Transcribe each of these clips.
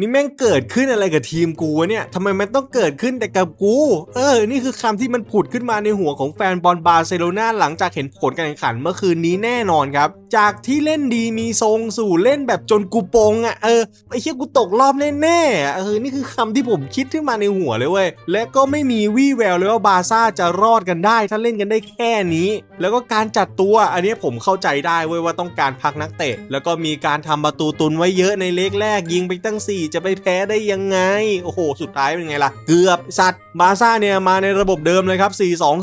นี่แม่งเกิดขึ้นอะไรกับทีมกูวะเนี่ยทำไมมันต้องเกิดขึ้นแต่กับกู เออ นี่คือคำที่มันผุดขึ้นมาในหัวของแฟนบอลบาร์เซโลนาหลังจากเห็นผลการแข่งขันเมื่อคืนนี้แน่นอนครับ จากที่เล่นดีมีทรงสู่เล่นแบบจนกูปงอะ เออ ไอ้เชี่ยกูตกรอบแน่ๆอ่เออ นี่คือคำที่ผมคิดขึ้นมาในหัวเลยเว้ย และก็ไม่มีวี่แววเลยว่าบาร์ซ่าจะรอดกันได้ ถ้าเล่นกันได้แค่นี้ แล้วก็การจัดตัว อันนี้ผมเข้าใจได้เว้ยว่าต้องการพักนักเตะ แล้วก็มีการทำประตูตุนไว้เยอะในเล็กแรกยิงไปตั้ง4จะไปแพ้ได้ยังไง โอ้โห สุดท้ายเป็นไงล่ะ เกือบสัตว์บาซ่าเนี่ยมาในระบบเดิมเลยครับ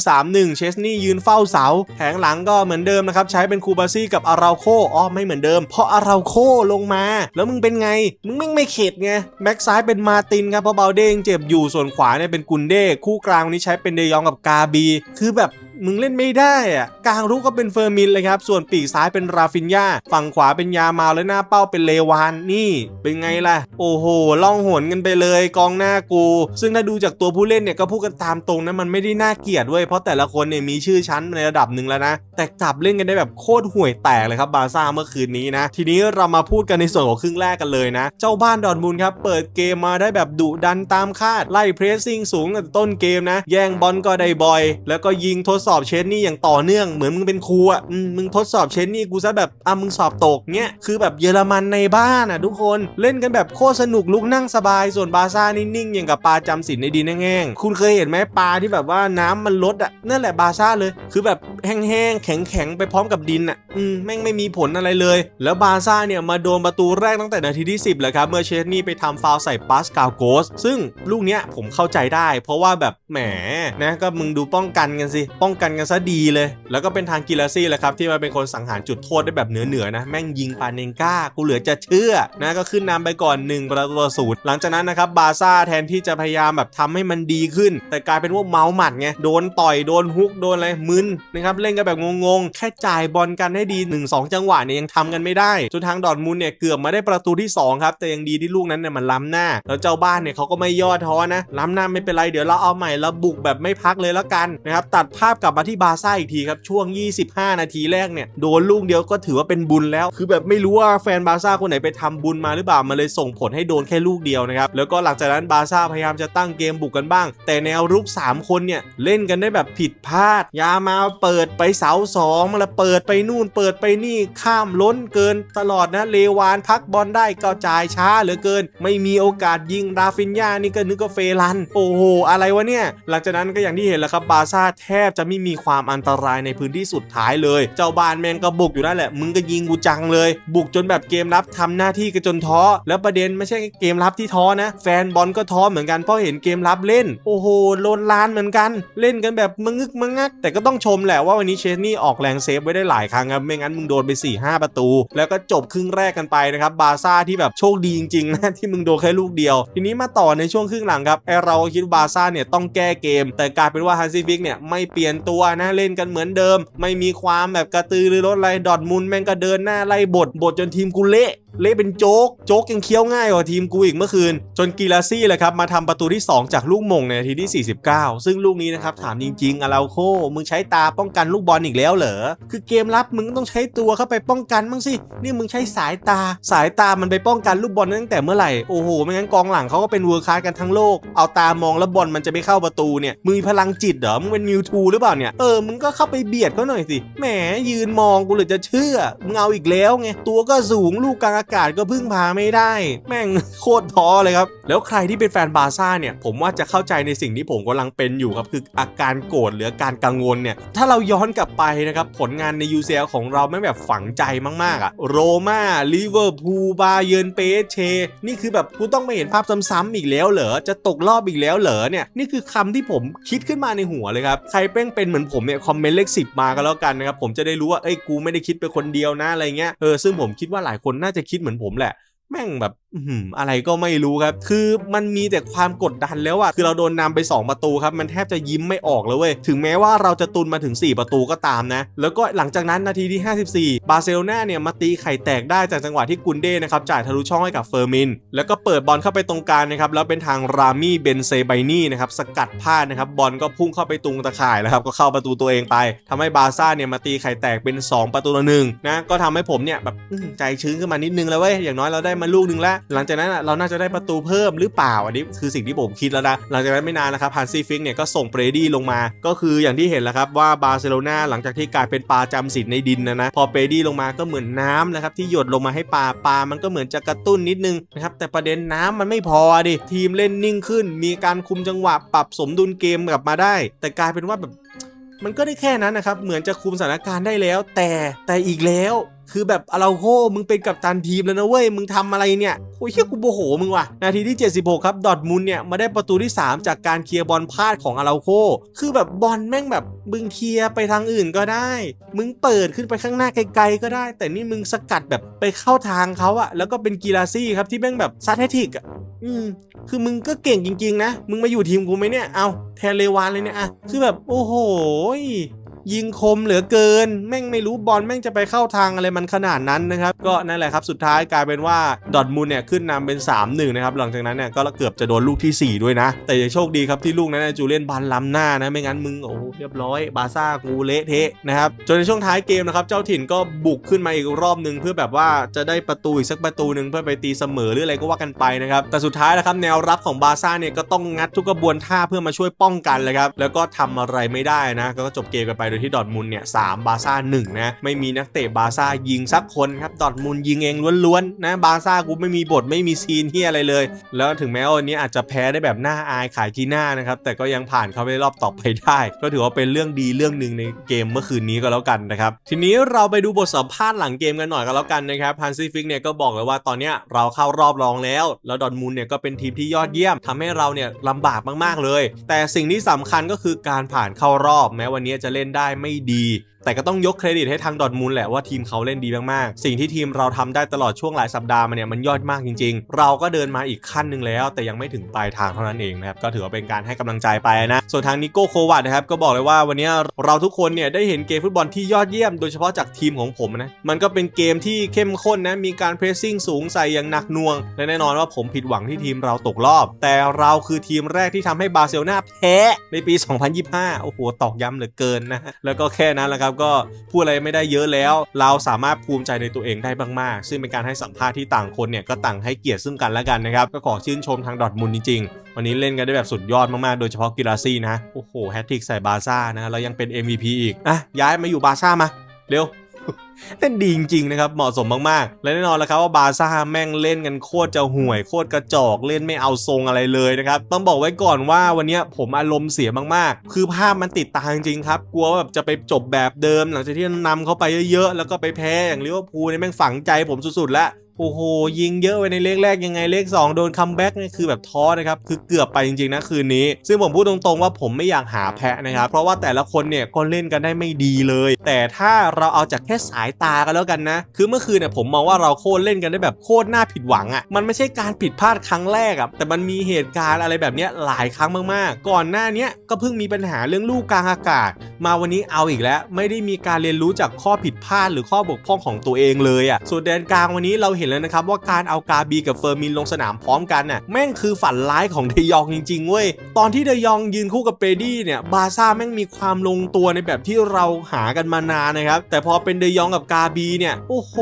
4-2-3-1 เชสนี่ยืนเฝ้าเสาแผงหลังก็เหมือนเดิมนะครับ ใช้เป็นคูบาซี่กับอาราโคอ๋อไม่เหมือนเดิม เพราะอาราโคลงมา แล้วมึงเป็นไง มึงแม่ไม่เข็ดไงแบ็กซ้ายเป็นมาตินครับเพราะเบาเด้งเจ็บอยู่ส่วนขวาเนี่ยเป็นกุนเด้คู่กลางวันนี้ใช้เป็นเดยองกับกาบี คือแบบ มึงเล่นไม่ได้อะกลางรุกก็เป็นเฟอร์มินเลยครับ ส่วนปีกซ้ายเป็นราฟินยาฝั่งขวาเป็นยามาและหน้าเป้าเป็นเลวานนี่ เป็นไงล่ะ โอ้โหล่องหนกันไปเลยกองหน้ากู ซึ่งถ้าดูจากตัวผู้เล่นเนี่ยก็พูดกันตามตรงนะมันไม่ได้น่าเกลียดเว้ยเพราะแต่ละคนเนี่ยมีชื่อชั้นในระดับหนึ่งแล้วนะแต่กลับเล่นกันได้แบบโคตรห่วยแตกเลยครับบาร์ซ่าเมื่อคืนนี้นะ ทีนี้เรามาพูดกันในส่วนของครึ่งแรกกันเลยนะ เจ้าบ้านดอร์ทมุนครับเปิดเกมมาได้แบบดุดันตามคาดไล่เพรสซิ่งสูงต้นเกมนะ แย่งบอลก็ได้บอย แล้วก็ยิงทดสอบอบเชนนี่อย่างต่อเนื่องเหมือนมึงเป็นครูอะมึงทดสอบเชนนี่กูซะแบบอะมึงสอบตกเนี้ยคือแบบเยอรมันในบ้านอะทุกคนเล่นกันแบบโคตรสนุกลุกนั่งสบายส่วนบาซ่านิ่งๆอย่างกับปลาจำศีลในดินแห้งๆคุณเคยเห็นไหมปลาที่แบบว่าน้ำมันลดอะนั่นแหละบาซ่าเลย คือแบบแห้งๆแข็งๆไปพร้อมกับดินอะอืมแม่งไม่มีผลอะไรเลย แล้วบาซ่าเนี่ยมาโดนประตูแรกตั้งแต่นาทีที่ 10เลยครับเมื่อเชสนี่ไปทำฟาวใส่ปาสกาลโกส ซึ่งลูกเนี้ยผมเข้าใจได้ เพราะว่าแบบแหมนะก็มึงดูป้องกันกันสิป้องกันกันซะดีเลย แล้วก็เป็นทางกิลาซี่แหละครับที่มาเป็นคนสังหารจุดโทษได้แบบเหนือๆนะแม่งยิงปาเนงก้ากูเหลือจะเชื่อนะก็ขึ้นนำไปก่อน1ประตูต่อศูนย์หลังจากนั้นนะครับบาซ่าแทนที่จะพยายามแบบทำให้มันดีขึ้น แต่กลายเป็นว่าเมาหมัดไงโดนต่อยโดนฮุกโดนอะไรมึนนะครับเล่นกันแบบงงๆแค่จ่ายบอลกันให้ดี 1-2 จังหวะเนี่ยยังทำกันไม่ได้จนทางดอร์ทมุนด์เนี่ยเกือบมาได้ประตูที่สองครับแต่ยังดีที่ลูกนั้นเนี่ยมันล้ำหน้า แล้วเจ้าบ้านเนี่ยเขาก็ไม่ย่อท้อนะล้ำหน้าไม่เป็นไรเดี๋ยวเราเอาใหม่แล้วบุกแบบไม่พักเลยแล้วกันนะครับตัดภาพกลับมาที่บาซ่าอีกทีครับ ช่วง 25 นาทีแรกเนี่ย โดนลูกเดียวก็ถือว่าเป็นบุญแล้ว คือแบบไม่รู้ว่าแฟนบาซ่าคนไหนไปทำบุญมาหรือเปล่ามันเลยส่งผลให้โดนแค่ลูกเดียวนะครับ แล้วก็หลังจากนั้นบาซ่าพยายามจะตั้งเกมบุกกันบ้าง แต่แนวรุก 3 คนเนี่ยเล่นกันได้แบบผิดพลาด ยามาเปิดไปเสาสองมาแล้วเปิดไปนู่นเปิดไปนี่ข้ามล้นเกินตลอดนะเลวานพักบอลได้ก็จ่ายช้าเหลือเกิน ไม่มีโอกาสยิงราฟินยานี่ก็นึกว่าเฟรัน โอ้โหอะไรวะเนี่ย หลังจากนั้นก็อย่างที่เห็นแล้วครับบาซ่าแทบจะไไม่มีความอันตรายในพื้นที่สุดท้ายเลย เจ้าบานแมงก็บุกอยู่นั่นแหละ มึงก็ยิงกูจังเลย บุกจนแบบเกมรับทำหน้าที่กันจนท้อ แล้วประเด็นไม่ใช่แค่เกมรับที่ท้อนะ แฟนบอลก็ท้อเหมือนกันเพราะเห็นเกมรับเล่น โอ้โหโลนลานเหมือนกัน เล่นกันแบบมึงึกมึงงัก แต่ก็ต้องชมแหละว่าวันนี้เชสนี่ออกแรงเซฟไว้ได้หลายครั้งครับ ไม่งั้นมึงโดนไป4-5ประตู แล้วก็จบครึ่งแรกกันไปนะครับ บาซ่าที่แบบโชคดีจริงๆนะที่มึงโดนแค่ลูกเดียว ทีนี้มาต่อในช่วงครึ่งหลังครับไอเราคิดบาซ่าเนี่ยต้องแก้เกม แต่กลายเป็นว่าฮันซีฟิกเนี่ยไม่เปลี่ยนตัวนะเล่นกันเหมือนเดิม ไม่มีความแบบกระตือรือร้นอะไรดอดมุนแม่งก็เดินหน้าไล่บทบทจนทีมกูเละ เละเป็นโจ๊ก โจ๊กยังเคี้ยวง่ายกว่าทีมกูอีกเมื่อคืน จนกีลาซี่เลยครับมาทำประตูที่ 2 จากลูกมงในนาทีที่ 49 ซึ่งลูกนี้นะครับถามจริง ๆอาราโค มึงใช้ตาป้องกันลูกบอลอีกแล้วเหรอ คือเกมรับมึงต้องใช้ตัวเข้าไปป้องกันบ้งสิ นี่มึงใช้สายตา สายตามันไปป้องกันลูกบอลตั้งแต่เมื่อไหร่ โอ้โห ไม่งั้นกองหลังเขาก็เป็นเวอร์คลาสกันทั้งโลก เอาตามองแล้วบอลมันจะไม่เข้าประตูเนี่ย มึงมีพลังจิตเหรอ มึงเป็นมิวทูหรือเปล่าเนี่ย เออ มึงก็เข้าไปเบียดเขาหน่อยสิ แหม ยืนมองกูเลยจะเชื่อ มึงเอาอีกแล้วไง ตัวก็สูงลูกกลางอากาศก็พึ่งพาไม่ได้ แม่งโคตรท้อเลยครับ แล้วใครที่เป็นแฟนบาร์ซ่าเนี่ย ผมว่าจะเข้าใจในสิ่งที่ผมกำลังเป็นอยู่ครับ คืออาการโกรธหรืออาการกังวลเนี่ย ถ้าเราย้อนกลับไปนะครับ ผลงานใน UCL ของเราไม่แบบฝังใจมากๆอะโรม่าลิเวอร์พูลบาเยิร์นเปเช นี่คือแบบกูต้องไม่เห็นภาพซ้ำๆอีกแล้วเหรอ จะตกรอบอีกแล้วเหรอเนี่ย นี่คือคำที่ผมคิดขึ้นมาในหัวเลยครับ ใครเป้งเป็นเหมือนผมเนี่ยคอมเมนต์เลขสิบมากันแล้วกันนะครับ ผมจะได้รู้ว่า เอ้ย กูไม่ได้คิดไปคนเดียวนะอะไรเงี้ย เออ ซึ่งผมคิดว่าหลายคนน่าจะคิดคิดเหมือนผมแหละ แม่งแบบอะไรก็ไม่รู้ครับ คือมันมีแต่ความกดดันแล้วอะคือเราโดนนำไป 2 ประตูครับ มันแทบจะยิ้มไม่ออกเลยเว้ย ถึงแม้ว่าเราจะตุนมาถึง 4 ประตูก็ตามนะ แล้วก็หลังจากนั้นนาทีที่ 54 บาร์เซโลนาเนี่ยมาตีไข่แตกได้จากจังหวะที่กุนเด้นะครับจ่ายทะลุช่องให้กับเฟอร์มิน แล้วก็เปิดบอลเข้าไปตรงกลางนะครับ แล้วเป็นทางรามี่เบนเซไบนี่นะครับสกัดพลาดนะครับ บอลก็พุ่งเข้าไปตรงตะข่ายแล้วครับ ก็เข้าประตูตัวเองไปทำให้บาร์ซ่าเนี่ยมาตีไข่แตกเป็น 2 ประตูต่อหนึ่งนะ ก็ทำให้ผมเนี่ยแบบใจชื้นขึ้นมานิดนึงแล้วเว้ย อย่างน้อยเราได้มาลูกหนึ่งแล้ว หลังจากนั้นเราน่าจะได้ประตูเพิ่มหรือเปล่าอันนี้คือสิ่งที่ผมคิดแล้วนะหลังจากนั้นไม่นานนะครับฮันซีฟิกเนี่ยก็ส่งเบรดี้ลงมา ก็คืออย่างที่เห็นแล้วครับว่าบาร์เซโลนาหลังจากที่กลายเป็นปลาจำศีลในดินนะนะพอเบรดี้ลงมาก็เหมือนน้ำนะครับที่หยดลงมาให้ปลาปลามันก็เหมือนจะกระตุ้นนิดนึงนะครับแต่ประเด็นน้ำมันไม่พอดิทีมเล่นนิ่งขึ้น มีการคุมจังหวะปรับสมดุลเกมกลับมาได้ แต่กลายเป็นว่าแบบ มันก็ได้แค่นั้นนะครับ เหมือนจะคุมสถานการณ์ได้แล้ว แต่แต่อีกแล้ว คือแบบอาราโคมึงเป็นกัปตันทีมแล้วนะเว้ย มึงทำอะไรเนี่ยโอ้ยเฮียกูโมโหมึงว่ะ นาทีที่ 76 ครับ ดอทมุนเนี่ย มาได้ประตูที่ 3 จากการเคลียร์บอลพลาดของอาราโคคือแบบบอลแม่งแบบมึงเคลียร์ไปทางอื่นก็ได้ มึงเปิดขึ้นไปข้างหน้าไกลๆก็ได้ แต่นี่มึงสกัดแบบไปเข้าทางเขาอะแล้วก็เป็นกีฬาซี่ครับที่แม่งแบบซัดแฮทิกอะ อืมคือมึงก็เก่งจริง ๆ นะ มึงมาอยู่ทีมกูไหมเนี่ย เอาแทนเลวานเลยเนี่ยอะคือแบบ โอ้โห ยิงคมเหลือเกิน แม่งไม่รู้บอลแม่งจะไปเข้าทางอะไรมันขนาดนั้นนะครับ ก็นั่นแหละครับสุดท้ายกลายเป็นว่าดอทมุนเนี่ยขึ้นนำเป็น 3-1 นะครับ หลังจากนั้นเนี่ยก็เกือบจะโดนลูกทีสี่ 4 ด้วยนะ แต่ยังโชคดีครับที่ลูกนั้นจูเลียนบันล้ำหน้านะ ไม่งั้นมึงโอ้เรียบร้อย บาซ่ากูเละเทะนะครับ จนในช่วงท้ายเกมนะครับ เจ้าถิ่นก็บุกขึ้นมาอีกรอบหนึ่งเพื่อแบบว่าจะได้ประตูอีกสักประตูหนึ่งเพื่อไปตีเสมอหรืออะไรก็ว่ากันไปนะครับ แต่สุดท้ายนะครับแนวรับของบาซ่าเนี่ยก็ต้องงัดทุกกระบวนท่าเพื่อมาช่วยป้องกันเลยครับแล้วก็ทำอะไรไม่ได้นะก็จบเกมกันไปโดยที่ดอทมุนด์เนี่ยสามบาซ่าหนึ่งนะไม่มีนักเตะบาซ่ายิงสักคนครับดอทมุนด์ยิงเองล้วนๆนะบาซ่ากูไม่มีบทไม่มีซีนที่อะไรเลย แล้วถึงแม้วันนี้อาจจะแพ้ได้แบบหน้าอายขายขี้หน้านะครับแต่ก็ยังผ่านเข้าไปรอบต่อไปได้ ก็ถือว่าเป็นเรื่องดีเรื่องหนึ่งในเกมเมื่อคืนนี้ก็แล้วกันนะครับทีนี้เราไปดูบทสัมภาษณ์หลังเกมกันหน่อยก็แล้วกันนะครับฮันซีฟิกเนี่ยก็บอกเลยว่าตอนเนี้ยเราเข้ารอบรองแล้ว แล้วดอทมุนด์เนี่ยก็เป็นทีมที่ยอดเยี่ยมทำให้เราเนี่ยลำบากมากๆเลย แต่สิ่งที่สำคัญก็คือการผ่านเข้ารอบแม้วันนี้จะเล่นได้ไม่ดี แต่ก็ต้องยกเครดิตให้ทางดอทมุนแหละว่าทีมเขาเล่นดีมากๆ สิ่งที่ทีมเราทำได้ตลอดช่วงหลายสัปดาห์มาเนี่ยมันยอดมากจริง ๆ เราก็เดินมาอีกขั้นหนึ่งแล้ว แต่ยังไม่ถึงปลายทางเท่านั้นเองนะครับก็ถือว่าเป็นการให้กำลังใจไปนะ ส่วนทางนิโก้โควัตนะครับก็บอกเลยว่าวันนี้เราทุกคนเนี่ยได้เห็นเกมฟุตบอลที่ยอดเยี่ยมโดยเฉพาะจากทีมของผมนะมันก็เป็นเกมที่เข้มข้นนะมีการเพรสซิ่งสูงใส่อย่างหนักหน่วงและแน่นอนว่าผมผิดหวังที่ทีมเราตกรอบ แต่เราคือทีมแรกที่ทำให้บาร์เซโลนาแพ้ในปี 2025 โอ้โหตอกย้ำเหลือเกินนะแล้วก็แค่นั้นแหละครับก็พูดอะไรไม่ได้เยอะแล้ว เราสามารถภูมิใจในตัวเองได้มากๆ ซึ่งเป็นการให้สัมภาษณ์ที่ต่างคนเนี่ยก็ต่างให้เกียรติซึ่งกันและกันนะครับ ก็ขอชื่นชมทางดอทมุนจริงๆ วันนี้เล่นกันได้แบบสุดยอดมากๆ โดยเฉพาะกิราซี่นะ โอ้โหแฮตทริกใส่บาซ่านะ แล้วยังเป็น MVP อีกอะย้ายมาอยู่บาซ่ามา เร็วเล่นดีจริงๆนะครับเหมาะสมมากๆ และแน่นอนแล้วครับว่าบาซ่าแม่งเล่นกันโคตรจะห่วยโคตรกระจอกเล่นไม่เอาทรงอะไรเลยนะครับต้องบอกไว้ก่อนว่าวันนี้ผมอารมณ์เสียมากๆ คือภาพมันติดตาจริงๆครับกลัวว่าแบบจะไปจบแบบเดิม หลังจากที่นำเข้าไปเยอะๆแล้วก็ไปแพ้อย่างลิเวอร์พูลเนี่ยแม่งฝังใจผมสุดๆแล้วโอ้โห ยิงเยอะไปในเลขแรกยังไงเลข 2 โดนคัมแบ็กนี่คือแบบท้อนะครับ คือเกือบไปจริงๆนะคืนนี้ ซึ่งผมพูดตรงๆว่าผมไม่อยากหาแพ้นะครับ เพราะว่าแต่ละคนเนี่ยก็เล่นกันได้ไม่ดีเลย แต่ถ้าเราเอาจากแค่สายายตากันแล้วกันนะ คือเมื่อคืนเนี่ยผมมองว่าเราโคตรเล่นกันได้แบบโคตรน่าผิดหวังอะ่ะ มันไม่ใช่การผิดพลาดครั้งแรกอะ่ะ แต่มันมีเหตุการณ์อะไรแบบเนี้ยหลายครั้งมากๆ ก่อนหน้านี้ก็เพิ่งมีปัญหาเรื่องลูกกลางอากาศ มาวันนี้เอาอีกแล้ว ไม่ได้มีการเรียนรู้จากข้อผิดพลาดหรือข้อบกพร่องของตัวเองเลยอะ่ะส่วนแดนกลางวันนี้เราเห็นแล้วนะครับว่าการเอากาบีกับเฟอร์มินลงสนามพร้อมกันน่ะแม่งคือฝันร้ายของเดยองจริงๆเว้ยตอนที่เดยองยืนคู่กับเปรดี้เนี่ยบาซ่าแม่งมีความลงตัวในแบบที่เราหากันมานานนะครับแต่พอเป็นเดยองกับกาบีเนี่ยโอ้โห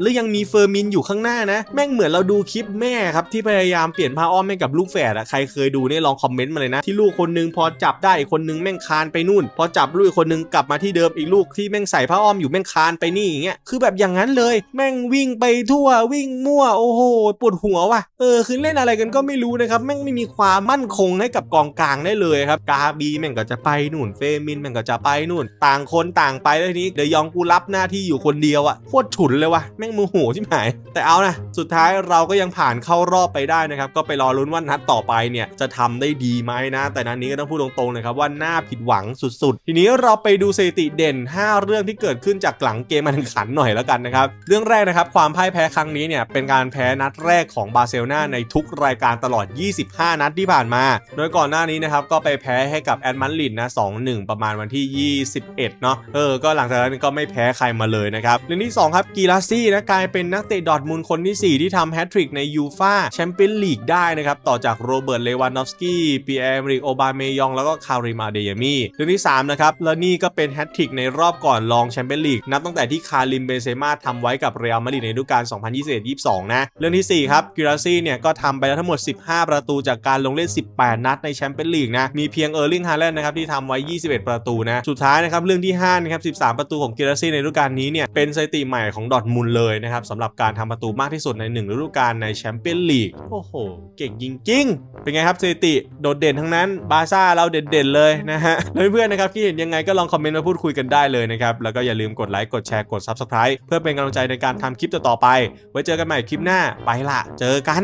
แล้วยังมีเฟอร์มินอยู่ข้างหน้านะ แม่งเหมือนเราดูคลิปแม่ครับที่พยายามเปลี่ยนผ้าอ้อมให้กับลูกแฝดอะใครเคยดูเนี่ยลองคอมเมนต์มาเลยนะ ที่ลูกคนนึงพอจับได้อีกคนนึงแม่งคานไปนู่นพอจับลูกอีกคนนึงกลับมาที่เดิมอีกลูกที่แม่งใส่ผ้าอ้อมอยู่แม่งคานไปนี่อย่างเงี้ยคือแบบอย่างนั้นเลย แม่งวิ่งไปทั่ววิ่งมั่วโอ้โหปวดหัวว่ะเออคือเล่นอะไรกันก็ไม่รู้นะครับแม่งไม่มีความมั่นคงให้กับกองกลางได้เลยครับกาบีแม่งก็จะไปนู่นเฟมินแม่งก็จะไปนู่น ต่างคนต่างไปแล้วทีนี้เดยองกูรับหน้าที่อยู่คนเดียวอะโคตรฉุนเลยว่ะแม่งโมโหชิบหาย แต่เอานะสุดท้ายเราก็ยังผ่านเข้ารอบไปได้นะครับก็ไปรอลุ้นว่านัดต่อไปเนี่ยจะทำได้ดีไหมนะ แต่นัดนี้ก็ต้องพูดตรงๆเลยครับว่าน่าผิดหวังสุดๆทีนี้เราไปดูสถิติเด่น 5 เรื่องที่เกิดขึ้นจากหลังเกมการแข่งขันหน่อยแล้วกันนะครับ เรื่องแรกนะครับความพ่ายแพ้ครั้งนี้เนี่ยเป็นการแพ้นัดแรกของบาร์เซโลนาในทุกรายการตลอด 25 นัดที่ผ่านมา โดยก่อนหน้านี้นะครับก็ไปแพ้ให้กับแอดมันลินนะ2-1 ประมาณวันที่ 21 เนาะเออก็หลังจากนั้นก็ไม่แพ้ใครมาเลยนะครับเรื่องที่ 2 ครับกีราซี่นะกลายเป็นนักเตะดอทมุนด์คนทีสี่ 4 ที่ทำแฮตทริกในยูฟาแชมเปี้ยนลีกได้นะครับต่อจากโรเบิร์ตเลวานอฟสกี้ปีแอมริกโอบาเมยองแล้วก็คาริมาเดยามีเรื่องที่3 นะครับ แล้วนี่ก็เป็นแฮตทริกในรอบก่อนรองแชมเปี้ยนลีกนับตั้งแต่ที่คาริมเบนเซม่าทำไว้กับเรอัลมาดริดในฤดูกาล 2021-22 นะ เรื่องทีสี่ 4 ครับกิราซี่เนี่ยก็ทำไปแล้วทั้งหมด 15 ประตูจากการลงเล่น 18 นัดในแชมเปี้ยนลีกนะ มีเพียงเออร์ลิงฮาแลนด์นะครับที่ทำไว้ 21 ประตูนะ สุดท้ายนะครับเรื่องที่5นะครับ 13 ประตูของกิราซี่ในฤดูกาลนี้เนี่ยเป็นสถิติใหม่ของดอทมุนด์เลยนะครับสำหรับการทำประตูมากที่สุดใน 1 ฤดูกาลในแชมเปี้ยนลีกโอ้โห เก่งจริงๆเป็นไงครับสถิติโดดเด่นทั้งนั้นบาซ่าเราเด่นๆเลยนะฮะเพื่อนๆนะครับคิดเห็นยังไงก็ลองคอมเมนต์มาพูดคุยกันได้เลยนะครับแล้วก็อย่าลืมกดไลค์กดแชร์กด Subscribe เพื่อเป็นกำลังใจในการทำคลิปต่อๆไป ไว้เจอกันใหม่คลิปหน้าไปละเจอกัน